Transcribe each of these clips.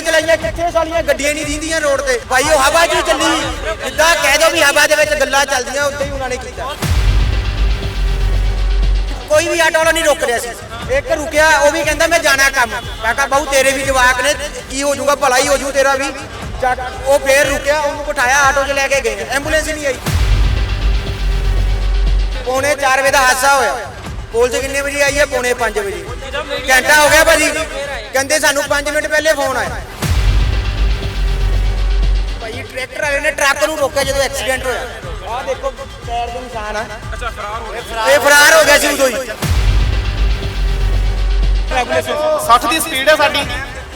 ਗੱਡੀਆਂ ਚਲਾਈਆਂ, ਕਿੱਥੇ ਸਾਲੀਆਂ ਗੱਡੀਆਂ ਨਹੀਂ ਦਿੰਦੀਆਂ ਰੋਡ ਤੇ? ਭਾਈ, ਉਹ ਹਵਾ 'ਚ ਹੀ ਚੱਲੀ। ਜਿੱਦਾਂ ਕਹਿ ਦੋ ਵੀ ਹਵਾ ਦੇ ਵਿੱਚ ਗੱਲਾਂ ਚੱਲਦੀਆਂ, ਉੱਦਾਂ ਹੀ ਉਹਨਾਂ ਨੇ ਕੀਤਾ। ਕੋਈ ਵੀ ਆਟੋ ਵਾਲਾ ਨਹੀਂ ਰੁਕ ਰਿਹਾ ਸੀ। ਇੱਕ ਰੁਕਿਆ, ਉਹ ਵੀ ਕਹਿੰਦਾ, ਮੈਂ ਜਾਣਾ ਕੰਮ। ਮੈਂ ਕਿਹਾ ਬਹੁ ਤੇਰੇ ਵੀ ਜਵਾਕ ਨੇ, ਕੀ ਹੋ ਜਾਊਗਾ, ਭਲਾ ਹੀ ਹੋ ਜੂ ਤੇਰਾ ਵੀ। ਉਹ ਫੇਰ ਰੁਕਿਆ, ਉਹਨੂੰ ਬਿਠਾਇਆ, ਆਟੋ 'ਚ ਲੈ ਕੇ ਗਏ। ਐਂਬੂਲੈਂਸ ਹੀ ਨਹੀਂ ਆਈ। ਪੌਣੇ 4 ਵਜੇ ਦਾ ਹਾਦਸਾ ਹੋਇਆ। ਪੁਲਿਸ ਕਿੰਨੇ ਵਜੇ ਆਈ ਹੈ? ਪੌਣੇ 5 ਵਜੇ। ਘੰਟਾ ਹੋ ਗਿਆ ਭਾਜੀ। ਕਹਿੰਦੇ ਸਾਨੂੰ 5 ਮਿੰਟ ਪਹਿਲੇ ਫੋਨ ਆਇਆ। ਭਾਈ ਟਰੈਕਟਰ ਵਾਲੇ ਨੇ ਟਰੱਕ ਨੂੰ ਰੋਕਿਆ ਜਦੋਂ ਐਕਸੀਡੈਂਟ ਹੋਇਆ। ਆਹ ਦੇਖੋ ਪੈਰ ਦੇ ਨਿਸ਼ਾਨ ਆ। ਅੱਛਾ ਫਰਾਰ ਹੋ ਗਿਆ ਇਹ ਫਰਾਰ ਹੋ ਗਿਆ ਸੀ ਉਦੋਂ ਹੀ। 60 ਦੀ ਸਪੀਡ ਹੈ ਸਾਡੀ।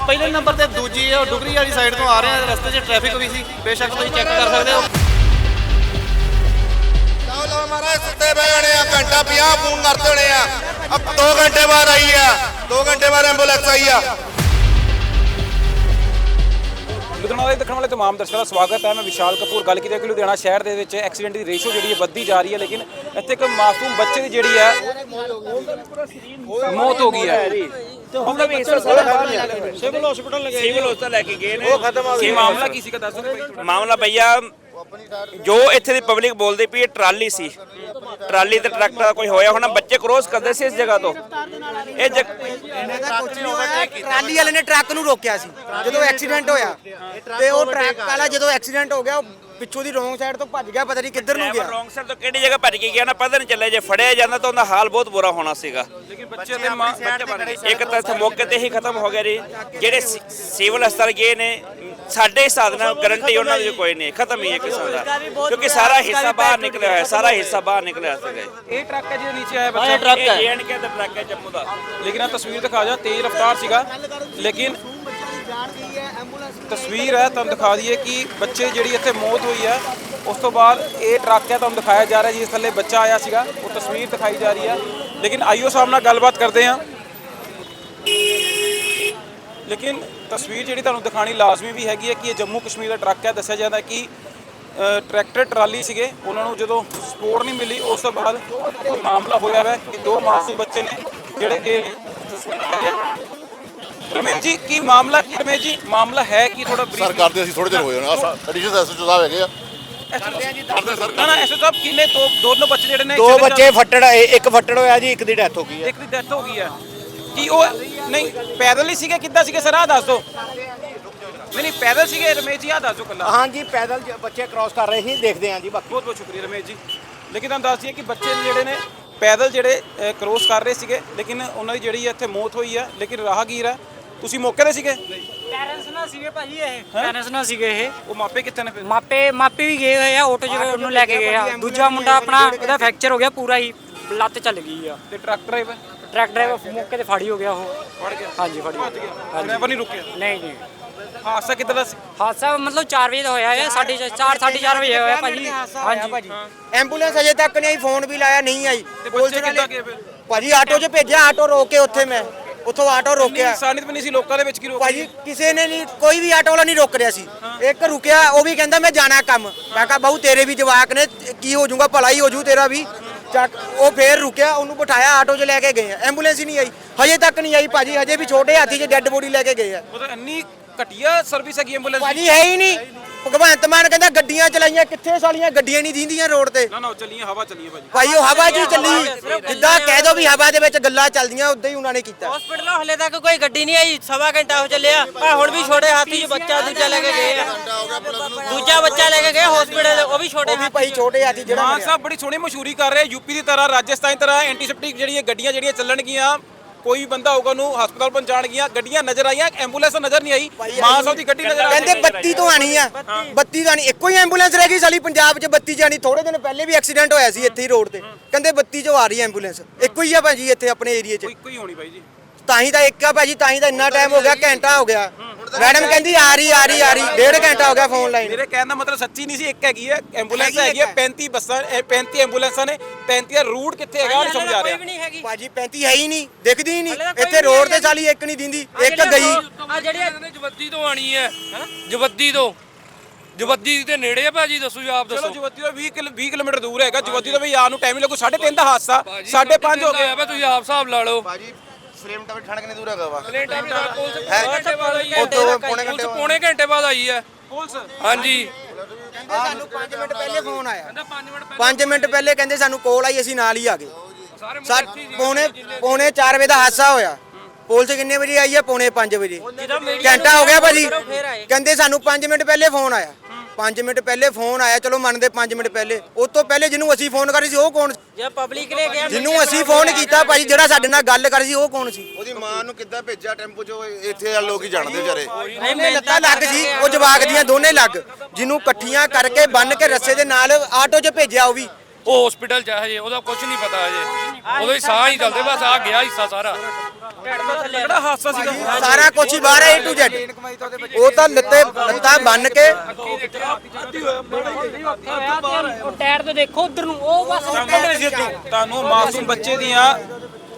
ਪਹਿਲੇ ਨੰਬਰ ਤੇ ਦੂਜੀ ਹੈ ਉਹ ਡੁਗਰੀ ਵਾਲੀ ਸਾਈਡ ਤੋਂ ਆ ਰਹੇ ਆ ਰਸਤੇ 'ਚ ਟ੍ਰੈਫਿਕ ਵੀ ਸੀ। ਬੇਸ਼ੱਕ ਤੁਸੀਂ ਚੈੱਕ ਕਰ ਸਕਦੇ ਹੋ। ਲਓ ਮਹਾਰਾਜ ਸੁੱਤੇ ਪਏ ਹੋਣੇ ਆ ਘੰਟਾ 50 ਫੋਨ ਕਰਦੇ ਹੋਣੇ ਆ। ਅਬ 2 ਘੰਟੇ ਬਾਅਦ ਆਈ ਆ। 2 ਘੰਟੇ ਬਾਅਦ ਐਂਬੂਲੈਂਸ ਆਈ ਆ। ਲੁਧਿਆਣਾ ਦੇ ਦੇਖਣ ਵਾਲੇ ਤਮਾਮ ਦਰਸ਼ਕਾਂ ਦਾ ਸਵਾਗਤ ਹੈ। ਮੈਂ ਵਿਸ਼ਾਲ ਕਪੂਰ। ਗੱਲ ਕੀਤੀ ਹੈ ਕਿ ਲੁਧਿਆਣਾ ਸ਼ਹਿਰ ਦੇ ਵਿੱਚ ਐਕਸੀਡੈਂਟ ਦੀ ਰੇਸ਼ੋ ਜਿਹੜੀ ਹੈ ਵੱਧਦੀ ਜਾ ਰਹੀ ਹੈ ਲੇਕਿਨ ਇੱਥੇ ਇੱਕ ਮਾਸੂਮ ਬੱਚੇ ਦੀ ਜਿਹੜੀ ਹੈ ਮੌਤ ਹੋ ਗਈ ਹੈ। ਸਿਵਲ ਹਸਪਤਾਲ ਲੈ ਕੇ ਗਏ ਨੇ। ਉਹ ਖਤਮ ਕੀ ਮਾਮਲਾ ਕੀ ਸੀਗਾ? ਦੱਸੋ ਭਾਈ ਥੋੜ੍ਹਾ। ਮਾਮਲਾ ਭਈਆ ਜੋ ਇੱਥੇ ਦੀ ਪਬਲਿਕ ਬੋਲਦੀ ਪਈ ਇਹ ਟਰਾਲੀ ਸੀ। ਟਰਾਲੀ ਤੇ ਟਰੱਕ ਦਾ ਕੋਈ ਹੋਇਆ ਹੋਣਾ ਬੱਚੇ ਕ੍ਰੋਸ ਕਰਦੇ ਸੀ ਇਸ ਜਗ੍ਹਾ ਤੋਂ? ਇਹ ਜਗ ਇਹਦਾ ਕੁਝ ਨਹੀਂ ਹੋਇਆ ਟਰਾਲੀ ਵਾਲੇ ਨੇ ਟਰੱਕ ਨੂੰ ਰੋਕਿਆ ਸੀ ਜਦੋਂ ਐਕਸੀਡੈਂਟ ਹੋਇਆ। ਤੇ ਉਹ ਟਰੱਕ ਵਾਲਾ ਜਦੋਂ ਐਕਸੀਡੈਂਟ ਹੋ ਗਿਆ ਉਹ ਪਿੱਛੋਂ ਦੀ ਰੋਂਗ ਸਾਈਡ ਤੋਂ ਭੱਜ ਗਿਆ ਪਤਾ ਨਹੀਂ ਕਿੱਧਰ ਨੂੰ ਗਿਆ। ਰੋਂਗ ਸਾਈਡ ਤੋਂ ਕਿਹੜੀ ਜਗ੍ਹਾ ਭੱਜ ਕੇ ਗਿਆ ਨਾ ਪਤਾ ਨਹੀਂ ਚੱਲਿਆ ਜੇ ਫੜਿਆ ਜਾਂਦਾ ਤਾਂ ਉਹਦਾ ਹਾਲ ਬਹੁਤ ਬੁਰਾ ਹੋਣਾ ਸੀਗਾ। ਲੇਕਿਨ ਬੱਚੇ ਦੇ ਮਾਂ ਬੱਚੇ ਬਣ ਗਏ ਇੱਕ ਤਾਂ ਇੱਥੇ ਮੌਕੇ ਤੇ ਹੀ ਖਤਮ ਹੋ ਗਿਆ ਜੀ। ਜਿਹੜੇ ਸਿਵਲ ਹਸਪਤਾਲ ਗਏ ਨੇ ਸਾਡੇ ਹਿਸਾਬ ਨਾਲ ਗਰੰਟੀ ਉਹਨਾਂ ਦੀ ਕੋਈ ਨਹੀਂ ਖਤਮ ਹੀ ਹੈ ਕਿਸਮ ਦਾ। ਕਿਉਂਕਿ ਸਾਰਾ ਹਿੱਸਾ ਬਾਹਰ ਨਿਕਲਿਆ ਹੋਇਆ ਸਾਰਾ ਹਿੱਸਾ ਬਾਹਰ ਨਿਕਲਿਆ ਸੀਗਾ ਇਹ ਟਰੱਕ ਹੈ ਜਿਹਦੇ ਨੀਚੇ ਆਇਆ ਬੱਚਾ। ਟਰੱਕ ਹੈ। ਜੀਐਨਕੇ ਦਾ ਟਰੱਕ ਹੈ ਜੰਮੂ ਦਾ। ਲੇਕਿਨ ਆ ਤਸਵੀਰ ਦਿਖਾ ਜਾ ਤੇਜ਼ ਰਫ਼ਤਾਰ ਸੀਗਾ। ਲੇਕਿਨ ਤਸਵੀਰ ਹੈ ਤੁਹਾਨੂੰ ਦਿਖਾ ਦਈਏ ਕਿ ਬੱਚੇ ਜਿਹੜੀ ਇੱਥੇ ਮੌਤ ਹੋਈ ਹੈ ਉਸ ਤੋਂ ਬਾਅਦ ਇਹ ਟਰੱਕ ਹੈ ਤੁਹਾਨੂੰ ਦਿਖਾਇਆ ਜਾ ਰਿਹਾ ਜਿਸ ਥੱਲੇ ਬੱਚਾ ਆਇਆ ਸੀਗਾ ਉਹ ਤਸਵੀਰ ਦਿਖਾਈ ਜਾ ਰਹੀ ਹੈ। ਲੇਕਿਨ ਆਈਓ ਸਾਹਿਬ ਨਾਲ ਗੱਲਬਾਤ ਕਰਦੇ ਹਾਂ। ਲੇਕਿਨ ਤਸਵੀਰ ਜਿਹੜੀ ਤੁਹਾਨੂੰ ਦਿਖਾਣੀ ਲਾਜ਼ਮੀ ਵੀ ਹੈਗੀ ਹੈ ਕਿ ਇਹ ਜੰਮੂ ਕਸ਼ਮੀਰ ਦਾ ਟਰੱਕ ਹੈ। ਦੱਸਿਆ ਜਾਂਦਾ ਕਿ ਟਰੈਕਟਰ ਟਰਾਲੀ ਸੀਗੇ। ਉਹਨਾਂ ਨੂੰ ਜਦੋਂ ਸਪੋਰਟ ਨਹੀਂ ਮਿਲੀ ਉਸ ਤੋਂ ਬਾਅਦ ਇਹ ਮਾਮਲਾ ਹੋਇਆ ਹੈ ਕਿ ਦੋ ਮਾਸੂਮ ਬੱਚੇ ਨੇ ਜਿਹੜੇ ਇਹ ਰਮੇਸ਼ ਜੀ ਕੀ ਮਾਮਲਾ ਕੀ ਰਮੇਸ਼ ਜੀ? ਮਾਮਲਾ ਹੈ ਕੀ ਥੋੜਾ ਸਰ ਕਰਦੇ ਅਸੀਂ ਥੋੜੇ ਦਿਨ ਹੋਏ ਹੋਣੇ। ਆ ਐਡੀਸ਼ਨਲ ਐਸਐਚਓ ਸਾਹਿਬ ਹੈਗੇ ਆ। ਕਰਦੇ ਸਰ ਨਾ ਨਾ ਐਸੇ ਸਾਹਿਬ ਕਿੰਨੇ ਦੋ ਦੋਨੋਂ ਬੱਚੇ ਜਿਹੜੇ ਨੇ ਦੋ ਬੱਚੇ ਫੱਟੜ ਇੱਕ ਫੱਟੜ ਹੋਇਆ ਜੀ ਇੱਕ ਦੀ ਡੈਥ ਹੋ ਗਈ ਹੈ। ਇੱਕ ਦੀ ਡੈਥ ਹੋ ਗਈ ਹੈ। ਕੀ ਉਹ ਨਹੀਂ ਪੈਦਲ ਹੀ ਸੀਗੇ ਕਿੱਦਾਂ ਸੀਗੇ? ਸਰ ਆਹ ਦੱਸ ਦਿਓ। ਨਹੀਂ ਨਹੀਂ ਪੈਦਲ ਸੀਗੇ ਰਮੇਸ਼ ਜੀ ਆਹ ਦੱਸ ਦਿਓ ਕੱਲਾ ਹਾਂਜੀ ਪੈਦਲ ਜ- ਬੱਚੇ ਕ੍ਰਾਸ ਕਰ ਰਹੇ ਸੀ ਦੇਖਦੇ ਹਾਂ ਜੀ ਬਾਕੀ। ਬਹੁਤ ਬਹੁਤ ਸ਼ੁਕਰੀਆ ਰਮੇਸ਼ ਜੀ। ਲੇਕਿਨ ਤੁਹਾਨੂੰ ਦੱਸ ਦਈਏ ਕਿ ਬੱਚੇ ਜਿਹੜੇ ਨੇ ਪੈਦਲ ਜਿਹੜੇ ਕ੍ਰੋਸ ਕਰ ਰਹੇ ਸੀਗੇ ਲੇਕਿਨ ਉਹਨਾਂ ਦੀ ਜਿਹੜੀ ਇੱਥੇ ਮੌਤ ਹੋਈ ਹੈ ਲੇਕਿਨ ਰਾਹਗੀਰ ਹੈ। ਤੁਸੀਂ ਮੌਕੇ ਤੇ ਸੀਗੇ? ਪੈਰੈਂਟਸ ਨਾਲ ਸੀਗੇ ਭਾਜੀ ਇਹ। ਪੈਰੈਂਟਸ ਨਾਲ ਸੀਗੇ ਇਹ। ਉਹ ਮਾਪੇ ਕਿੱਥੇ ਨੇ ਫਿਰ? ਮਾਪੇ ਮਾਪੇ ਵੀ ਗਏ ਹੋਏ ਆ ਆਟੋ 'ਚ ਉਹਨੂੰ ਲੈ ਕੇ ਗਏ ਆ। ਦੂਜਾ ਮੁੰਡਾ ਆਪਣਾ ਉਹਦਾ ਫ੍ਰੈਕਚਰ ਹੋ ਗਿਆ ਪੂਰਾ ਹੀ ਲੱਤ ਚੱਲ ਗਈ ਆ। ਤੇ ਟਰੱਕ ਡਰਾਈਵਰ ਟਰੱਕ ਡਰਾਈਵਰ ਮੌਕੇ ਤੇ ਫਾੜੀ ਹੋ ਗਿਆ ਉਹ। ਫੜ ਗਿਆ? ਹਾਂਜੀ ਫਾੜੀ ਭੱਜ ਗਿਆ? ਡਰਾਈਵਰ ਨਹੀਂ ਰੁਕਿਆ? ਨਹੀਂ ਨਹੀਂ ਹਾਦਸਾ ਕਿੱਦਾਂ ਦਾ ਸੀ? ਹਾਦਸਾ ਮਤਲਬ 4 ਵਜੇ ਦਾ ਹੋਇਆ ਹੈ 4:30 4:30 ਵਜੇ ਹੋਇਆ ਭਾਜੀ। ਹਾਂਜੀ। ਭਾਜੀ? ਐਂਬੂਲੈਂਸ ਅਜੇ ਤੱਕ ਨਹੀਂ ਆਈ ਫੋਨ ਵੀ ਲਾਇਆ ਨਹੀਂ ਆਈ। ਤੇ ਪੁਲਿਸ ਬੱਚੇ ਵਾਲੇ- ਕਿੱਦਾਂ ਗਏ ਫਿਰ? ਭਾਜੀ ਆਟੋ 'ਚ ਭੇਜਿਆ ਆਟੋ ਰੋਕ ਕੇ ਉੱਥੇ ਮੈਂ। ਉੱਥੋਂ ਆਟੋ ਰੋਕਿਆ। ਇਨਸਾਨੀਅਤ ਵੀ ਨਹੀਂ ਸੀ ਲੋਕਾਂ ਦੇ ਵਿੱਚ ਕੀ ਰੋਕ ਭਾਜੀ ਕਿਸੇ ਨੇ ਨਹੀਂ ਕੋਈ ਵੀ ਆਟੋ ਵਾਲਾ ਨਹੀਂ ਰੁਕ ਰਿਹਾ ਸੀ। ਇੱਕ ਰੁਕਿਆ ਉਹ ਵੀ ਕਹਿੰਦਾ ਮੈਂ ਜਾਣਾ ਕੰਮ। ਮੈਂ ਕਿਹਾ ਬਾਹੂ ਤੇਰੇ ਵੀ ਜਵਾਕ ਨੇ ਕੀ ਹੋ ਜਾਊਗਾ ਭਲਾ ਹੀ ਹੋ ਜੂ ਤੇਰਾ ਵੀ। ਚੱਕ ਉਹ ਫੇਰ ਰੁਕਿਆ ਉਹਨੂੰ ਬਿਠਾਇਆ ਆਟੋ 'ਚ ਲੈ ਕੇ ਗਏ ਆ। ਐਂਬੂਲੈਂਸ ਹੀ ਨਹੀਂ ਆਈ। ਹਜੇ ਤੱਕ ਨਹੀਂ ਆਈ ਭਾਜੀ ਹਜੇ ਵੀ ਛੋਟੇ ਹਾਥੀ 'ਚ ਡੈੱਡ ਬੋਡੀ ਲੈ ਕੇ ਗਏ ਆ। ਮਤਲਬ ਇੰਨੀ ਘਟੀਆ ਸਰਵਿਸ ਹੈਗੀ ਐਂਬੂਲੈਂਸ ਦੀ। ਭਾਜੀ ਹੈ ਹੀ ਨਹੀਂ। ਭਗਵੰਤ ਮਾਨ ਕਹਿੰਦਾ ਗੱਡੀਆਂ ਚਲਾਈਆਂ ਕਿੱਥੇ ਸਾਲੀਆਂ ਗੱਡੀਆਂ ਨਹੀਂ ਦਿੰਦੀਆਂ ਰੋਡ ਤੇ? ਨਾ ਨਾ ਉਹ ਚੱਲੀਆਂ ਹਵਾ ਚੱਲੀਆਂ ਭਾਜੀ। ਭਾਈ ਉਹ ਹਵਾ ਹੀ ਚੱਲੀ। ਜਿੱਦਾਂ ਕਹਿ ਦੋ ਵੀ ਹਵਾ ਦੇ ਵਿੱਚ ਗੱਲਾਂ ਚੱਲਦੀਆਂ ਉਦਾਂ ਹੀ ਉਹਨਾਂ ਨੇ ਕੀਤਾ। ਹਸਪੀਟਲ ਹਲੇ ਤੱਕ ਕੋਈ ਗੱਡੀ ਨਹੀਂ ਆਈ ਸਵਾ ਘੰਟਾ ਹੋ ਚੱਲਿਆ। ਆ ਹੁਣ ਵੀ ਛੋਟੇ ਹਾਥੀ 'ਚ ਬੱਚਾ ਦੂਜਾ ਲੈ ਕੇ ਗਏ ਆ। ਦੂਜਾ ਬੱਚਾ ਲੈ ਕੇ ਗਏ ਹਸਪੀਟਲ ਉਹ ਵੀ ਛੋਟੇ ਵੀ ਭਾਈ ਛੋਟੇ ਹਾਥੀ ਜਿਹੜਾ ਮਾਨ। ਸਾਹਿਬ ਬੜੀ ਸੋਹਣੀ ਮਸ਼ਹੂਰੀ ਕਰ ਰਹੇ ਯੂਪੀ ਦੀ ਤਰ੍ਹਾਂ ਰਾਜਸਥਾਨ ਦੀ ਤਰ੍ਹਾਂ ਐਂਟੀਸੈਪਟਿਕ ਜਿਹੜੀਆਂ ਗੱਡੀਆਂ ਜਿਹੜੀਆਂ ਚੱਲਣਗੀਆਂ ਕੋਈ ਬੰਦਾ ਹੋਊਗਾ ਉਹਨੂੰ ਹਸਪਤਾਲ ਪਹੁੰਚਾਣਗੀਆਂ ਗੱਡੀਆਂ ਨਜ਼ਰ ਆਈਆਂ ਐਂਬੂਲੈਂਸ ਨਜ਼ਰ ਨਹੀਂ ਆਈ ਮਾਨ ਸਾਹਿਬ ਦੀ ਗੱਡੀ ਨਜ਼ਰ ਆ ਕਹਿੰਦੇ 32 ਤੋਂ ਆਣੀ ਆ 32 ਤੋਂ ਆਣੀ ਇੱਕੋ ਹੀ ਐਂਬੂਲੈਂਸ ਰਹਿ ਗਈ ਸਾਲੀ ਪੰਜਾਬ 'ਚ 32 ਜਾਣੀ ਥੋੜੇ ਦਿਨ ਪਹਿਲੇ ਵੀ ਐਕਸੀਡੈਂਟ ਹੋਇਆ ਸੀ ਇੱਥੇ ਹੀ ਰੋਡ ਤੇ। ਕਹਿੰਦੇ 32 ਚੋਂ ਆ ਰਹੀ ਹੈ ਐਂਬੂਲੈਂਸ ਇੱਕੋ ਹੀ ਆ ਭਾਜੀ ਇੱਥੇ ਆਪਣੇ ਏਰੀਆ 'ਚ। ਕੋਈ ਕੋਈ ਹੋਣੀ ਬਾਈ ਜੀ। ਤਾਂ ਹੀ ਤਾਂ ਇੱਕ ਆ ਭਾਜੀ ਤਾਂ ਹੀ ਤਾਂ ਇੰਨਾ ਟਾਈਮ ਹੋ ਗਿਆ ਘੰਟਾ ਹੋ ਗਿਆ। ਮੈਡਮ ਕਹਿੰਦੀ ਆ ਰਹੀ ਆ ਰਹੀ ਆ ਰਹੀ। ਡੇਢ ਘੰਟਾ ਹੋ ਗਿਆ ਫੋਨ ਲਾਈਨ ਮੇਰੇ ਕਹਿਣ ਦਾ ਮਤਲਬ ਸੱਚੀ ਨਹੀਂ ਸੀ ਇੱਕ ਹੈਗੀ ਹੈ ਐਂਬੂਲੈਂਸ ਹੈਗੀ ਹੈ। 35 ਬੱਸਾਂ ਇਹ 35 ਐਂਬੂਲੈਂਸਾਂ ਨੇ 35 ਦਾ ਰੂਟ ਕਿੱਥੇ ਹੈਗਾ ਉਹ ਨਹੀਂ ਸਮਝ ਆ ਕੋਈ ਵੀ ਰਿਹਾ ਨਹੀਂ ਹੈਗੀ। ਭਾਜੀ 35 ਹੈ ਹੀ ਨਹੀਂ ਦਿਖਦੀ ਹੀ ਨਹੀਂ। ਇੱਥੇ ਰੋਡ ਤੇ ਸਾਲੀ ਇੱਕ ਨਹੀਂ ਦਿੰਦੀ ਇੱਕ ਗਈ। ਆ ਜਿਹੜੀਆਂ ਜਵੱਦੀ ਤੋਂ ਆਣੀ ਹੈ ਜਵੱਦੀ ਤੋਂ। ਜਵੱਦੀ ਦੇ ਨੇੜੇ ਆ ਭਾਜੀ ਦੱਸੋ ਜੀ ਆਪ ਚਲੋ ਦੱਸੋ। ਜਵੱਦੀ ਤੋਂ 20 ਕਿਲੋ 20 ਕਿਲੋਮੀਟਰ ਦੂਰ ਹੈਗਾ ਜਵੱਦੀ ਤੋਂ ਵੀ ਯਾਰ ਨੂੰ ਟਾਈਮ ਲੱਗੂ 3:30 ਦਾ ਹਾਦਸਾ 5:30 ਹੋ ਗਏ। ਆ ਤੁਸੀਂ ਆਪ ਹਿਸਾਬ ਲਾ ਲਓ। ਭਾਜੀ ਸਲੇਮ ਟਾਵਰ ਠਾਣ ਕਿੰਨੀ ਦੂਰ ਹੈਗਾ ਵਾ। ਪਲੇਟਾਂ ਵੀ ਪੁਲਿਸ ਹੈ ਘੰਟੇ ਬਾਅਦ ਆਈ ਹੈ। ਉਹ ਤੋਂ ਪੌਣੇ ਘੰਟੇ ਪੌਣੇ ਘੰਟੇ ਬਾਅਦ ਆਈ ਹੈ। ਪੁਲਿਸ। ਹਾਂਜੀ। ਕਹਿੰਦੇ ਸਾਨੂੰ 5 ਮਿੰਟ ਪਹਿਲੇ ਫੋਨ ਆਇਆ। ਕਹਿੰਦਾ 5 ਮਿੰਟ 5 ਮਿੰਟ ਪਹਿਲੇ ਕਹਿੰਦੇ ਸਾਨੂੰ ਕੋਲ ਆਈ ਅਸੀਂ ਨਾਲ ਹੀ ਆ ਗਏ। ਸਾਰੇ ਸਾ। ਪੌਣੇ ਪੌਣੇ 4 ਵਜੇ ਦਾ ਹਾਦਸਾ ਹੋਇਆ। ਪੁਲਿਸ ਕਿੰਨੇ ਵਜੇ ਆਈ ਹੈ? ਪੌਣੇ 5 ਵਜੇ। ਘੰਟਾ ਹੋ ਗਿਆ ਭਾਜੀ। ਕਹਿੰਦੇ ਸਾਨੂੰ 5 ਮਿੰਟ ਪਹਿਲੇ ਫੋਨ ਆਇਆ। 5 ਮਿੰਟ ਪਹਿਲੇ ਫੋਨ ਆਇਆ ਚਲੋ ਮੰਨਦੇ 5 ਮਿੰਟ ਪਹਿਲੇ। ਉਸ ਤੋਂ ਪਹਿਲੇ ਜਿਹਨੂੰ ਅਸੀਂ ਫੋਨ ਕਰੀ ਸੀ ਉਹ ਕੌਣ ਸੀ? ਜੇ ਪਬਲਿਕ ਨੇ ਕਿਹਾ ਜਿਹਨੂੰ ਅਸੀਂ ਫੋਨ ਕੀਤਾ ਭਾਜੀ ਜਿਹੜਾ ਸਾਡੇ ਨਾਲ ਗੱਲ ਕਰੀ ਸੀ ਉਹ ਕੌਣ ਸੀ? ਉਹਦੀ ਮਾਂ ਨੂੰ ਕਿੱਦਾਂ ਭੇਜਿਆ ਟੈਂਪੂ 'ਚ? ਉਹ ਇੱਥੇ ਆ ਲੋਕ ਹੀ ਜਾਣਦੇ ਵਿਚਾਰੇ। ਦੋਨੇ ਲੱਤਾਂ ਲੱਗ ਸੀ ਉਹ ਜਵਾਕ ਦੀਆਂ ਦੋਨੇ ਲੱਗ। ਜਿਹਨੂੰ ਇਕੱਠੀਆਂ ਕਰਕੇ ਬੰਨ ਕੇ ਰੱਸੇ ਦੇ ਨਾਲ ਆਟੋ 'ਚ ਭੇਜਿਆ ਉਹ ਵੀ। ਉਹ ਹਸਪੀਟਲ ਚ ਹੈ ਹਜੇ ਉਹਦਾ ਕੁਝ ਨਹੀਂ ਪਤਾ ਹਜੇ। ਉਹਦੇ ਸਾਹ ਹੀ ਚੱਲਦੇ ਬਸ ਆ ਗਿਆ ਹਿੱਸਾ ਸਾਰਾ। ਕਿਹੜਾ ਹਾਦਸਾ ਸੀਗਾ? ਸਾਰਾ ਕੁਛ ਹੀ ਬਾਹਰ ਹੈ A to Z ਉਹ ਤਾਂ ਲੱਤੇ ਲੱਤਾਂ ਬੰਨ ਕੇ। ਉਹ ਟਾਇਰ ਤੇ ਦੇਖੋ ਉਧਰ ਨੂੰ ਉਹ ਬਸ ਤੁਹਾਨੂੰ ਮਾਸੂਮ ਬੱਚੇ ਦੀਆਂ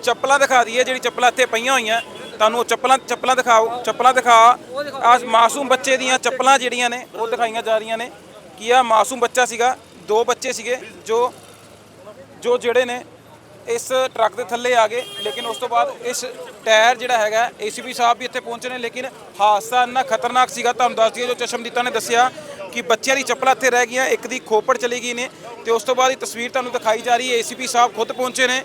ਚੱਪਲਾਂ ਦਿਖਾ ਦਈਏ ਜਿਹੜੀ ਚੱਪਲਾਂ ਇੱਥੇ ਪਈਆਂ ਹੋਈਆਂ। ਤੁਹਾਨੂੰ ਉਹ ਚੱਪਲਾਂ ਚੱਪਲਾਂ ਦਿਖਾਓ ਚੱਪਲਾਂ ਦਿਖਾ। ਆ ਮਾਸੂਮ ਬੱਚੇ ਦੀਆਂ ਚੱਪਲਾਂ ਜਿਹੜੀਆਂ ਨੇ ਉਹ ਦਿਖਾਈਆਂ ਜਾ ਰਹੀਆਂ ਨੇ। ਕੀ ਆ ਮਾਸੂਮ ਬੱਚਾ ਸੀਗਾ? ਦੋ ਬੱਚੇ ਸੀਗੇ ਜੋ ਜੋ ਜਿਹੜੇ ਨੇ ਇਸ ਟਰੱਕ ਦੇ ਥੱਲੇ ਆ ਗਏ, ਲੇਕਿਨ ਉਸ ਤੋਂ ਬਾਅਦ ਇਸ ਟਾਇਰ ਜਿਹੜਾ ਹੈਗਾ ਏਸੀਪੀ ਸਾਹਿਬ ਵੀ ਇੱਥੇ ਪਹੁੰਚੇ ਨੇ, ਲੇਕਿਨ ਹਾਦਸਾ ਇੰਨਾ ਖਤਰਨਾਕ ਸੀਗਾ, ਤੁਹਾਨੂੰ ਦੱਸ ਦਈਏ, ਜੋ ਚਸ਼ਮਦੀਤਾ ਨੇ ਦੱਸਿਆ ਕਿ ਬੱਚਿਆਂ ਦੀ ਚੱਪਲਾਂ ਇੱਥੇ ਰਹਿ ਗਈਆਂ, ਇੱਕ ਦੀ ਖੋਪੜ ਚਲੀ ਗਈ ਨੇ, ਤੇ ਉਸ ਤੋਂ ਬਾਅਦ ਇਹ ਤਸਵੀਰ ਤੁਹਾਨੂੰ ਦਿਖਾਈ ਜਾ ਰਹੀ ਹੈ ਏਸੀਪੀ ਸਾਹਿਬ ਖੁਦ ਪਹੁੰਚੇ ਨੇ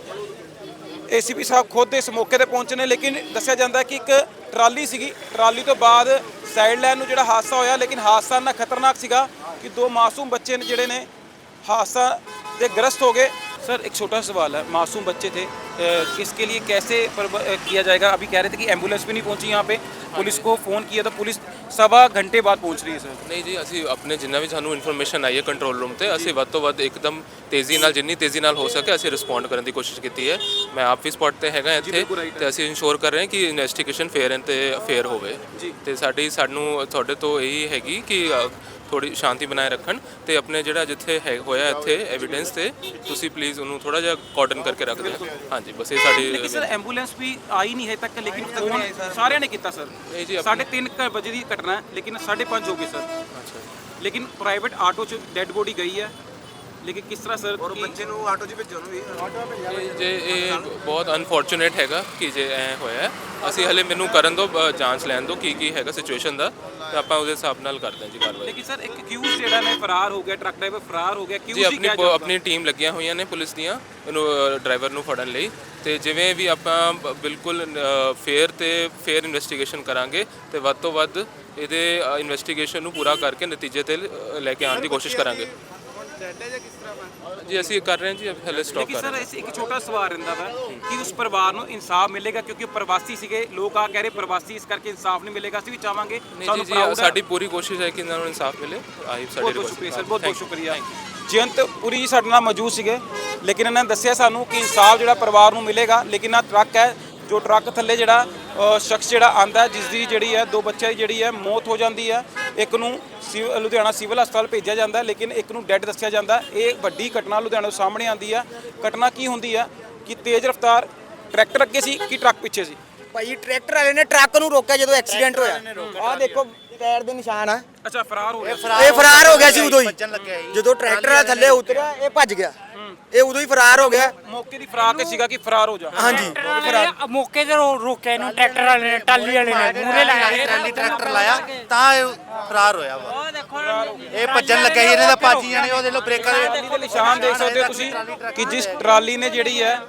ਏਸੀਪੀ ਸਾਹਿਬ ਖੁਦ ਇਸ ਮੌਕੇ ਤੇ ਪਹੁੰਚੇ ਨੇ, ਲੇਕਿਨ ਦੱਸਿਆ ਜਾਂਦਾ ਕਿ ਇੱਕ ਟਰਾਲੀ ਸੀਗੀ, ਟਰਾਲੀ ਤੋਂ ਬਾਅਦ ਸਾਈਡ ਲਾਈਨ ਨੂੰ ਜਿਹੜਾ ਹਾਦਸਾ ਹੋਇਆ, ਲੇਕਿਨ ਹਾਦਸਾ ਇੰਨਾ ਖਤਰਨਾਕ ਸੀਗਾ ਕਿ ਦੋ ਮਾਸੂਮ ਬੱਚੇ ਨੇ ਜਿਹੜੇ ਨੇ हादसा से ग्रस्त हो गए सर एक छोटा सवाल है मासूम बच्चे थे अ, किसके लिए कैसे परब- अ, किया जाएगा अभी कह रहे थे कि एम्बुलेंस भी नहीं पहुंची यहाँ पे पुलिस को फ़ोन किया तो पुलिस सवा घंटे बाद पहुंच रही है सर ਨਹੀਂ ਜੀ ਅਸੀਂ ਆਪਣੇ ਜਿੰਨਾ ਵੀ ਸਾਨੂੰ ਇਨਫੋਰਮੇਸ਼ਨ ਆਈ ਹੈ ਕੰਟਰੋਲ ਰੂਮ ਤੇ ਅਸੀਂ ਵੱਧ ਤੋਂ ਵੱਧ ਇੱਕਦਮ ਤੇਜ਼ੀ ਨਾਲ ਜਿੰਨੀ ਤੇਜ਼ੀ ਨਾਲ ਹੋ ਸਕੇ ਅਸੀਂ ਰਿਸਪੌਂਡ ਕਰਨ ਦੀ ਕੋਸ਼ਿਸ਼ ਕੀਤੀ ਹੈ ਮੈਂ ਆਪ ਵੀ ਸਪੌਟ ਤੇ ਹੈਗਾ ਇੱਥੇ ਤੇ ਅਸੀਂ ਇਨਸ਼ੋਰ ਕਰ ਰਹੇ ਹਾਂ ਕਿ ਇਨਵੈਸਟੀਗੇਸ਼ਨ ਫੇਅਰ ਐਂਡ ਤੇ ਫੇਅਰ ਹੋਵੇ। ਤੇ ਸਾਡੀ ਸਾਨੂੰ ਤੁਹਾਡੇ ਤੋਂ ਇਹੀ ਹੈਗੀ ਕਿ ਥੋੜੀ ਸ਼ਾਂਤੀ ਬਣਾਏ ਰੱਖਣ ਤੇ ਆਪਣੇ ਜਿਹੜਾ ਜਿੱਥੇ ਹੈ ਹੋਇਆ ਇੱਥੇ ਐਵੀਡੈਂਸ ਤੇ ਤੁਸੀਂ ਪਲੀਜ਼ ਉਹਨੂੰ ਥੋੜਾ ਜਿਹਾ ਕਾਟਨ ਕਰਕੇ ਰੱਖ ਦਿਓ। ਹਾਂਜੀ ਬਸ ਇਹ ਸਾਡੀ ਲੇਕਿਨ ਸਰ ਐਂਬੂਲੈਂਸ ਵੀ ਆਈ ਨਹੀਂ ਹੈ ਤੱਕ ਲੇਕਿਨ ਸਾਰਿਆਂ ਨੇ ਕੀਤਾ ਸਰ ਸਾਡੇ 3 ਵਜੇ ਦੀ ਘਟਨਾ ਹੈ ਲੇਕਿਨ 5:30 ਹੋ ਗਏ ਸਰ ਲੇਕਿਨ ਪ੍ਰਾਈਵੇਟ ਆਟੋ 'ਚ ਡੈੱਡ ਬੋਡੀ ਗਈ ਹੈ। ਲੇਕਿਨ ਕਿਸ ਤਰ੍ਹਾਂ ਸਰ ਔਰ ਬੱਚੇ ਨੂੰ ਆਟੋ 'ਚ ਭੇਜੋ ਨੂੰ ਵੀ। ਆਟੋ ਭੇਜਿਆ ਇਹ- ਜੇ ਇਹ ਬਹੁਤ ਅਨਫੋਰਚੂਨੇਟ ਹੈਗਾ ਕਿ ਜੇ ਐ ਹੋਇਆ। ਅਸੀਂ ਹਲੇ ਮੈਨੂੰ ਕਰਨ ਦੋ ਜਾਂਚ ਲੈਣ ਦੋ ਕੀ ਕੀ ਹੈਗਾ ਸਿਚੁਏਸ਼ਨ ਦਾ। ਤੇ ਆਪਾਂ ਉਹਦੇ ਹਿਸਾਬ ਨਾਲ ਕਰਦੇ ਹਾਂ ਜੀ ਕਾਰਵਾਈ। ਲੇਕਿਨ ਸਰ ਇੱਕ ਕਿਊਜ਼ ਜਿਹੜਾ ਨੇ ਫਰਾਰ ਹੋ ਗਿਆ ਟਰੱਕ ਡਰਾਈਵਰ ਫਰਾਰ ਹੋ ਗਿਆ ਕਿਊਜ਼ ਜੀ ਆਪਣੀ ਆਪਣੀ ਟੀਮ ਲੱਗੀਆਂ ਹੋਈਆਂ ਨੇ ਪੁਲਿਸ ਦੀਆਂ ਉਹਨੂੰ ਡਰਾਈਵਰ ਨੂੰ ਫੜਨ ਲਈ। ਤੇ ਜਿਵੇਂ ਵੀ ਆਪਾਂ ਬਿਲਕੁਲ ਫੇਅਰ ਤੇ ਫੇਅਰ ਇਨਵੈਸਟੀਗੇਸ਼ਨ ਕਰਾਂਗੇ ਤੇ ਵੱਧ ਤੋਂ ਵੱਧ ਇਹਦੇ ਇਨਵੈਸਟੀਗੇਸ਼ਨ ਨੂੰ ਪੂਰਾ ਕਰਕੇ ਨਤੀਜੇ ਤੇ ਲੈ ਕੇ ਆਉਣ ਦੀ ਕੋਸ਼ਿਸ਼ ਕਰਾਂਗੇ। ਜੀ ਅਸੀਂ ਕਰ ਰਹੇ ਹਾਂ ਜੀ ਹਲੇ ਸਟਾਪ ਲੇਕਿਨ ਕਰ ਰਹੇ ਸਰ ਹਾਂ। ਇਸ ਇੱਕ ਛੋਟਾ ਸਵਾਲ ਰਹਿੰਦਾ ਵਾ ਕਿ ਉਸ ਪਰਿਵਾਰ ਨੂੰ ਇਨਸਾਫ ਮਿਲੇਗਾ ਕਿਉਂਕਿ ਉਹ ਪ੍ਰਵਾਸੀ ਸੀਗੇ ਲੋਕ ਆ ਕਹਿ ਰਹੇ ਪ੍ਰਵਾਸੀ ਇਸ ਕਰਕੇ ਇਨਸਾਫ ਨਹੀਂ ਮਿਲੇਗਾ ਅਸੀਂ ਵੀ ਚਾਹਾਂਗੇ ਨਹੀਂ ਜੀ ਜੀ ਸਾਡੀ ਪੂਰੀ ਕੋਸ਼ਿਸ਼ ਹੈ ਕਿ ਇਹਨਾਂ ਨੂੰ ਇਨਸਾਫ ਮਿਲੇ। ਆਹੀ ਸਾਡੀ ਬਹੁਤ ਬਹੁਤ ਸ਼ੁਕਰੀਆ। ਸਰ ਬਹੁਤ. ਸ਼ੁਕਰੀਆ। ਜਯੰਤ ਪੁਰੀ ਜੀ ਸਾਡੇ ਨਾਲ ਮੌਜੂਦ ਸੀਗੇ ਲੇਕਿਨ ਇਹਨਾਂ ਨੇ ਦੱਸਿਆ ਸਾਨੂੰ ਕਿ ਇਨਸਾਫ ਜਿਹੜਾ ਪਰਿਵਾਰ ਨੂੰ ਮਿਲੇਗਾ ਲੇਕਿਨ ਆ ਟਰੱਕ ਹੈ ਜੋ ਟਰੱਕ ਥੱਲੇ ਜਿਹੜਾ ਸ਼ਖਸ ਜਿਹੜਾ ਆਂਦਾ ਜਿਸ ਦੀ ਜਿਹੜੀ ਹੈ ਦੋ ਬੱਚਿਆਂ ਦੀ ਜਿਹੜੀ ਹੈ ਮੌਤ ਹੋ ਜਾਂਦੀ ਹੈ। ਇੱਕ ਨੂੰ ਲੁਧਿਆਣਾ ਸਿਵਲ ਹਸਪਤਾਲ ਭੇਜਿਆ ਜਾਂਦਾ ਲੇਕਿਨ ਇੱਕ ਨੂੰ ਡੈੱਡ ਦੱਸਿਆ ਜਾਂਦਾ। ਇਹ ਵੱਡੀ ਘਟਨਾ ਲੁਧਿਆਣਾ ਤੋਂ ਸਾਹਮਣੇ ਆਂਦੀ ਹੈ। ਘਟਨਾ ਕੀ ਹੁੰਦੀ ਹੈ? ਕਿ ਤੇਜ਼ ਰਫ਼ਤਾਰ ਟਰੈਕਟਰ ਅੱਗੇ ਸੀ ਕਿ ਟਰੱਕ ਪਿੱਛੇ ਸੀ? ਭਾਈ ਟਰੈਕਟਰ ਵਾਲੇ ਨੇ ਟਰੱਕ ਨੂੰ ਰੋਕਿਆ ਜਦੋਂ ਐਕਸੀਡੈਂਟ ਹੋਇਆ। ਆਹ ਦੇਖੋ ਟਾਇਰ ਦੇ ਨਿਸ਼ਾਨ ਆ। ਅੱਛਾ ਫਰਾਰ ਹੋ ਗਿਆ ਇਹ ਫਰਾਰ ਹੋ ਗਿਆ ਸੀ ਉਦੋਂ ਹੀ। ਜਦੋਂ ਟਰੈਕਟਰ ਥੱਲੇ ਉਤਰਿਆ ਇਹ ਭੱਜ ਗਿਆ। ਇਹ ਉਦੋਂ ਹੀ ਫਰਾਰ ਹੋ ਗਿਆ। ਮੌਕੇ ਦੀ ਫਰਾਕ ਇਹ ਸੀਗਾ ਕਿ ਫਰਾਰ ਹੋ ਜਾ। ਹਾਂਜੀ। ਮੌਕੇ ਤੇ ਰੋ- ਰੋਕਿਆ ਇਹਨੂੰ ਟਰੈਕਟਰ ਵਾਲੇ ਨੇ ਟਾਲੀ ਵਾਲੇ ਨੇ ਮੂਰੇ ਲਾਇਆ। ਟਰਾਲੀ ਟਰੈਕਟਰ ਲਾਇਆ ਤਾਂ ਇਹ ਫਰਾਰ ਹੋਇਆ ਵਾ। ਉਹ ਦੇਖੋ ਇਹ ਭੱਜਣ ਲੱਗਿਆ ਸੀ, ਇਹਨੇ ਤਾਂ ਭੱਜ ਜਾਣੇ ਉਹਦੇ ਲੋ ਬ੍ਰੇਕਾਂ ਦੇ ਦੇ ਨਿਸ਼ਾਨ ਦੇਖ ਸਕਦੇ ਹੋ ਤੁਸੀਂ ਕਿ ਜਿਸ ਟਰਾਲੀ ਨੇ ਜਿਹੜੀ ਹੈ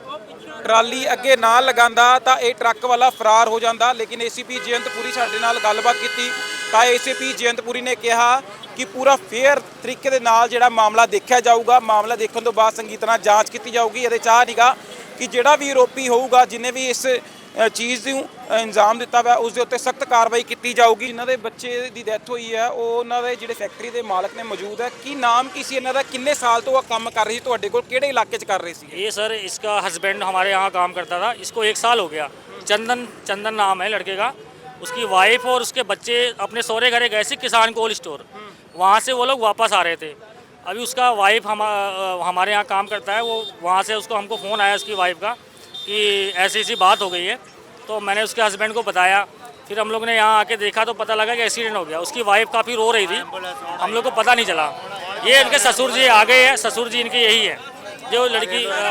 ਟਰਾਲੀ ਅੱਗੇ ਨਾ ਲਗਾਉਂਦਾ ਤਾਂ ਇਹ ਟਰੱਕ ਵਾਲਾ ਫਰਾਰ ਹੋ ਜਾਂਦਾ। ਲੇਕਿਨ ਏਸੀਪੀ ਜਯੰਤਪੁਰੀ ਸਾਡੇ ਨਾਲ ਗੱਲਬਾਤ ਕੀਤੀ ਤਾਂ ਏਸੀਪੀ ਜਯੰਤਪੁਰੀ ਨੇ ਕਿਹਾ ਕਿ ਪੂਰਾ ਫੇਅਰ ਤਰੀਕੇ ਦੇ ਨਾਲ ਜਿਹੜਾ ਮਾਮਲਾ ਦੇਖਿਆ ਜਾਊਗਾ ਮਾਮਲਾ ਦੇਖਣ ਤੋਂ ਬਾਅਦ ਸੰਗੀ ਤਰ੍ਹਾਂ ਜਾਂਚ ਕੀਤੀ ਜਾਊਗੀ ਇਹਦੇ ਚਾਹ ਨਿਗਾ ਕਿ ਜਿਹੜਾ ਵੀ ਆਰੋਪੀ ਹੋਊਗਾ ਜਿਨੇ ਵੀ ਇਸ ਅ, ਚੀਜ਼ ਨੂੰ ਅ, ਇਲਜ਼ਾਮ ਦਿੱਤਾ ਹੋਇਆ ਉਸ ਦੇ ਉੱਤੇ ਸਖਤ ਕਾਰਵਾਈ ਕੀਤੀ ਜਾਊਗੀ ਇਹਨਾਂ ਦੇ ਬੱਚੇ ਦੀ ਡੈਥ ਹੋਈ ਹੈ ਉਹ ਉਹਨਾਂ ਦੇ ਜਿਹੜੇ ਫੈਕਟਰੀ ਦੇ ਮਾਲਕ ਨੇ ਮੌਜੂਦ ਹੈ ਕੀ ਨਾਮ ਕੀ ਸੀ ਇਹਨਾਂ ਦਾ ਕਿੰਨੇ ਸਾਲ ਤੋਂ ਉਹ ਕੰਮ ਕਰ ਰਹੀ ਸੀ ਤੁਹਾਡੇ ਕੋਲ ਕਿਹੜੇ ਇਲਾਕੇ 'ਚ ਕਰ ਰਹੇ ਸੀ ये सर इसका हस्बैंड हमारे यहाँ काम करता था इसको एक साल हो गया चंदन चंदन नाम है लड़के का उसकी वाइफ और उसके बच्चे अपने सौरे घरे गए थे किसान कोल्ड स्टोर वहाँ से वो लोग वापस आ रहे थे अभी उसका वाइफ हम हमारे यहाँ काम करता है वो वहाँ से उसको हमको फ़ोन आया उसकी वाइफ का कि ऐसी ऐसी बात हो गई है तो मैंने उसके हस्बैंड को बताया फिर हम लोग ने यहाँ आके देखा तो पता लगा कि एक्सीडेंट हो गया उसकी वाइफ काफ़ी रो रही थी हम लोग को पता नहीं चला ये इनके ससुर जी आ गए हैं ससुर जी इनकी यही है जो लड़की अ,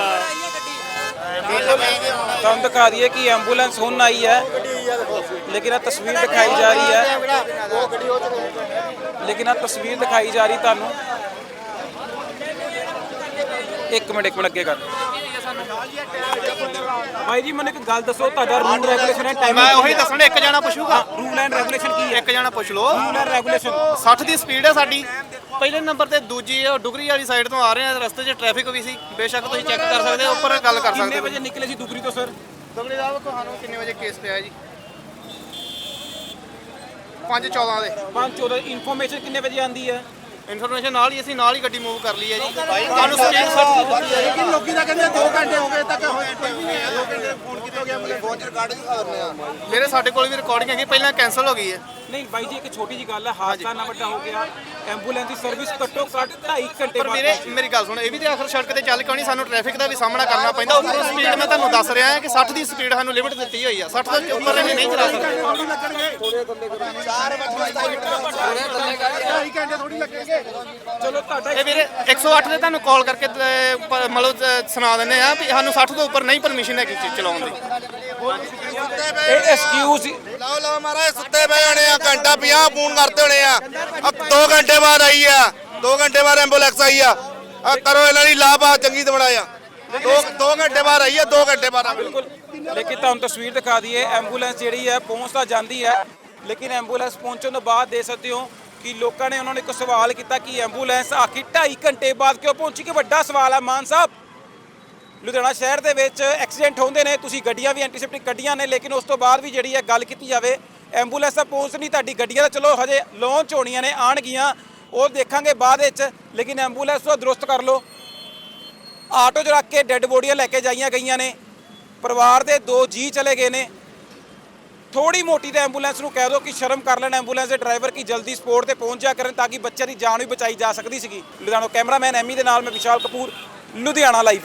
ਤੁਹਾਨੂੰ ਦਿਖਾ ਦਈਏ ਕਿ ਐਂਬੂਲੈਂਸ ਹੁਣ ਆਈ ਹੈ ਲੇਕਿਨ ਇਹ ਤਸਵੀਰ ਦਿਖਾਈ ਜਾ ਰਹੀ ਹੈ। ਲੇਕਿਨ ਇਹ ਤਸਵੀਰ ਦਿਖਾਈ ਜਾ ਰਹੀ ਤੁਹਾਨੂੰ। ਇੱਕ ਮਿੰਟ ਇੱਕ ਮਿੰਟ ਅੱਗੇ ਕਰ। ਭਾਈ ਜੀ ਮੈਨੂੰ ਇੱਕ ਗੱਲ ਦੱਸੋ ਤੁਹਾਡਾ ਰੂਲ ਰੈਗੂਲੇਸ਼ਨ ਹੈ ਟਾਈਮ ਮੈਂ ਉਹੀ ਦੱਸਣਾ ਇੱਕ ਜਣਾ ਪੁੱਛੂਗਾ? ਰੂਲ ਐਂਡ ਰੈਗੂਲੇਸ਼ਨ ਕੀ ਹੈ? ਇੱਕ ਜਣਾ ਪੁੱਛ ਲਓ। ਰੂਲ ਐਂਡ ਰੈਗੂਲੇਸ਼ਨ 60 ਦੀ ਸਪੀਡ ਹੈ ਸਾਡੀ। ਪਹਿਲੇ ਨੰਬਰ ਤੇ ਦੂਜੀ ਉਹ ਡੁਗਰੀ ਵਾਲੀ ਸਾਈਡ ਤੋਂ ਆ ਰਹੇ ਆ ਰਸਤੇ 'ਚ ਟ੍ਰੈਫਿਕ ਵੀ ਸੀ। ਬੇਸ਼ੱਕ ਤੁਸੀਂ ਚੈੱਕ ਕਰ ਸਕਦੇ ਹੋ ਉੱਪਰ ਗੱਲ ਕਰ ਕਿੰਨੇ ਸਕਦੇ ਵਜੇ ਨਿਕਲੇ ਸੀ ਦੁਗਰੀ ਤੋਂ ਸਰ ਦੁਗਰੀ ਸਾਹਿਬ ਤੁਹਾਨੂੰ ਕਿੰਨੇ ਵਜੇ ਕੇਸ ਪਿਆ ਜੀ? 5:14 ਦੇ। 514 ਇਨਫੋਰਮੇਸ਼ਨ ਕਿੰਨੇ ਵਜੇ ਆਂਦੀ ਹੈ? ਇਨਫੋਰਮੇਸ਼ਨ ਨਾਲ ਹੀ ਅਸੀਂ ਨਾਲ ਹੀ ਗੱਡੀ ਮੂਵ ਕਰ ਲਈ ਹੈ ਜੀ। ਤੁਹਾਨੂੰ ਸਪੀਡ 60 ਦੀ ਦਿੱਤੀ। ਹੈ ਲੇਕਿਨ ਲੋਕੀ ਤਾਂ ਕਹਿੰਦੇ 2 ਘੰਟੇ ਹੋ ਗਏ ਤੱਕ ਹੋਏ ਕੋਈ ਨਹੀਂ ਆਇਆ 2 ਘੰਟੇ ਫੋਨ ਕੀਤਾ ਗਿਆ ਫੋਨ ਚ ਰਿਕਾਰਡ ਦਿਖਾ ਦਿੰਦੇ ਆ। ਮੇਰੇ ਸਾਡੇ ਕੋਲ ਵੀ ਰਿਕਾਰਡਿੰਗ ਹੈਗੀ ਪਹਿਲਾਂ ਕੈਨਸਲ ਹੋ ਗਈ ਹੈ। ਨਹੀਂ ਬਾਈ ਜੀ ਇੱਕ ਛੋਟੀ ਜੀ ਗੱਲ ਹੈ ਹਾਦਸਾ ਨਾ ਵੱਡਾ ਹੋ ਗਿਆ ਐਂਬੂਲੈਂਸ ਦੀ ਸਰਵਿਸ ਘੱਟੋ ਘੱਟ 2.5 ਘੰਟੇ ਪਰ ਬਾਅਦ ਮੇਰੇ ਮੇਰੀ ਗੱਲ ਸੁਣੋ ਇਹ ਵੀ ਤੇ ਆਖਰ ਸੜਕ ਤੇ ਚੱਲ ਕਿਉਂ ਨਹੀਂ? ਸਾਨੂੰ ਟ੍ਰੈਫਿਕ ਦਾ ਵੀ ਸਾਹਮਣਾ ਕਰਨਾ ਪੈਂਦਾ। ਉੱਪਰੋਂ ਸਪੀਡ ਮੈਂ ਤੁਹਾਨੂੰ ਦੱਸ ਰਿਹਾ ਹਾਂ ਕਿ 60 ਦੀ ਸਪੀਡ ਸਾਨੂੰ ਲਿਮਿਟ ਦਿੱਤੀ ਹੋਈ ਆ। 60 ਤੋਂ ਉੱਪਰ ਅਸੀਂ ਨਹੀਂ ਚਲਾ ਸਕਦੇ। ਚਲੋ ਤੁਹਾਡਾ ਇਹ ਵੀਰੇ 108 ਦੇ ਤੁਹਾਨੂੰ ਕਾਲ ਕਰਕੇ ਅਹ, ਪ- ਮਤਲਬ ਅਹ, ਸੁਣਾ ਦਿੰਦੇ ਆ ਵੀ ਸਾਨੂੰ 60 ਤੋਂ ਉੱਪਰ ਨਹੀਂ ਪਰਮਿਸ਼ਨ ਹੈਗੀ ਚ- ਚਲਾਉਣ ਦੀ। ਇਹ ਐਕਸਕਿਊਜ਼ ਲਓ ਲਓ ਮਹਾਰਾਜ ਸੁੱਤੇ ਪਏ ਹੋਣੇ ਆ ਘੰਟਾ 50 ਫੋਨ ਕਰਤੇ ਹੋਣੇ ਆ। ਅਬ 2 ਘੰਟੇ ਬਾਅਦ ਆਈ ਆ। 2 ਘੰਟੇ ਬਾਅਦ ਐਂਬੂਲੈਂਸ ਆਈ ਆ। ਆ ਕਰੋ ਇਹਨਾਂ ਦੀ ਲਾਭਾ ਚੰਗੀ ਆ। 2 2 ਘੰਟੇ ਬਾਅਦ ਆਈ ਆ 2 ਘੰਟੇ ਬਾਅਦ ਆ। ਬਿਲਕੁਲ। ਲੇਕਿਨ ਤੁਹਾਨੂੰ ਤਸਵੀਰ ਦਿਖਾ ਦਈਏ ਐਂਬੂਲੈਂਸ ਜਿਹੜੀ ਹੈ ਪਹੁੰਚ ਤਾਂ ਜਾਂਦੀ ਹੈ। ਲੇਕਿਨ ਐਂਬੂਲੈਂਸ ਪਹੁੰਚਣ ਤੋਂ ਬਾਅਦ ਦੇ ਸਕਦੇ ਹੋ ਕਿ ਲੋਕਾਂ ਨੇ ਉਹਨਾਂ ਨੂੰ ਇੱਕ ਸਵਾਲ ਕੀਤਾ ਕਿ ਐਂਬੂਲੈਂਸ ਆਖੀ 2.5 ਘੰਟੇ ਬਾਅਦ ਕਿਉਂ ਪਹੁੰਚੀ? ਕਿ ਵੱਡਾ ਸਵਾਲ ਹੈ ਮਾਨ ਸਾਹਿਬ। ਲੁਧਿਆਣਾ ਸ਼ਹਿਰ ਦੇ ਵਿੱਚ ਐਕਸੀਡੈਂਟ ਹੁੰਦੇ ਨੇ, ਤੁਸੀਂ ਗੱਡੀਆਂ ਵੀ ਐਂਟੀਸੈਪਟਿਕ ਗੱਡੀਆਂ ਨੇ, ਲੇਕਿਨ ਉਸ ਤੋਂ ਬਾਅਦ ਵੀ ਜਿਹੜੀ ਹੈ ਗੱਲ ਕੀਤੀ ਜਾਵੇ, ਐਂਬੂਲੈਂਸ ਤਾਂ ਪਹੁੰਚ ਨਹੀਂ, ਤੁਹਾਡੀ ਗੱਡੀਆਂ ਤਾਂ ਚਲੋ ਹਜੇ ਲਾਂਚ ਹੋਣੀਆਂ ਨੇ ਆਣਗੀਆਂ ਉਹ ਦੇਖਾਂਗੇ ਬਾਅਦ ਵਿੱਚ, ਲੇਕਿਨ ਐਂਬੂਲੈਂਸ ਤੋਂ ਦਰੁਸਤ ਕਰ ਲਓ। ਆਟੋ 'ਚ ਰੱਖ ਕੇ ਡੈੱਡ ਬੋਡੀਆਂ ਲੈ ਕੇ ਜਾਈਆਂ ਗਈਆਂ ਨੇ, ਪਰਿਵਾਰ ਦੇ ਦੋ ਜੀ ਚਲੇ ਗਏ ਨੇ ਥੋੜੀ ਮੋਟੀ ਤੇ ਐਂਬੂਲੈਂਸ ਨੂੰ ਕਹਿ ਦਿਓ ਕਿ ਸ਼ਰਮ ਕਰ ਲੈਣ ਐਂਬੂਲੈਂਸ ਦੇ ਡਰਾਈਵਰ ਕੀ ਜਲਦੀ ਸਪੋਰਟ ਤੇ ਪਹੁੰਚ ਜਾ ਕਰਨ ਤਾਂ ਕਿ ਬੱਚਿਆਂ ਦੀ ਜਾਨ ਵੀ ਬਚਾਈ ਜਾ ਸਕਦੀ ਸੀਗੀ। ਲੁਧਿਆਣਾ ਕੈਮਰਾਮੈਨ ਐਮੀ ਦੇ ਨਾਲ ਮੈਂ ਵਿਸ਼ਾਲ ਕਪੂਰ, ਲੁਧਿਆਣਾ ਲਾਈਵ